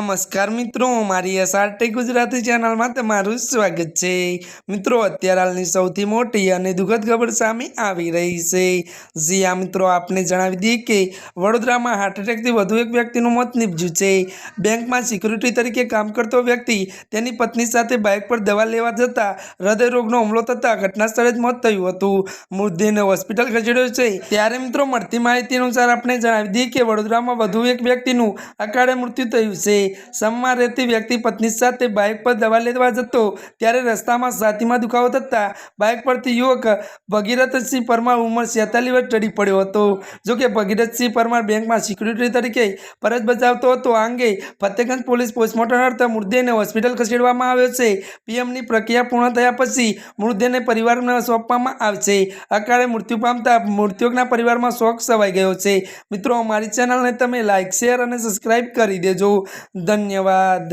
નમસ્કાર મિત્રો, મારી એસઆરટી ગુજરાતી ચેનલમાં તમારું સ્વાગત છે. મિત્રો, અત્યારે હાલની સૌથી મોટી અને દુઃખદ ખબર સામે આવી રહી છે. જી આ મિત્રો, આપને જણાવી દઈએ કે વડોદરામાં હાર્ટ એટેકથી વધુ એક વ્યક્તિનું મોત નીપજ્યું છે. બેંકમાં સિક્યુરિટી તરીકે કામ કરતો વ્યક્તિ તેની પત્ની સાથે બાઇક પર દવા લેવા જતાં હૃદયરોગનો હુમલો થતાં ઘટના સ્થળે જ મોત થયું હતું. મૃતદેહને હોસ્પિટલ ખસેડ્યો છે. ત્યારે, મિત્રો, મળતી માહિતી અનુસાર આપણે જણાવી દઈએ કે વડોદરામાં વધુ એક વ્યક્તિનું અકાળે મૃત્યુ થયું છે. સમમાં રહેતી વ્યક્તિ પત્ની સાથે બાઇક પર દવા લેવા જતો, ત્યારે રસ્તામાં છાતીમાં દુખાવો થતાં બાઇક પરથી યુવક ભગીરથસિંહ પરમાર ઉંમર છેતાલીસ વર્ષ ચડી પડ્યો હતો. જોકે ભગીરથસિંહ પરમાર બેંકમાં સિક્યુરિટી તરીકે ફરજ બજાવતો હતો. આ અંગે ફતેગંજ પોલીસ પોસ્ટમોર્ટમ અર્થે મૃતદેહને હોસ્પિટલ ખસેડવામાં આવ્યો છે. પીએમની પ્રક્રિયા પૂર્ણ થયા પછી મૃતદેહને પરિવારને સોંપવામાં આવશે. અકાળે મૃત્યુ પામતા મૃત્યુકના પરિવારમાં શોક સવાઈ ગયો છે. મિત્રો, અમારી ચેનલને તમે લાઇક શેર અને સબસ્ક્રાઈબ કરી દેજો. ધન્યવાદ.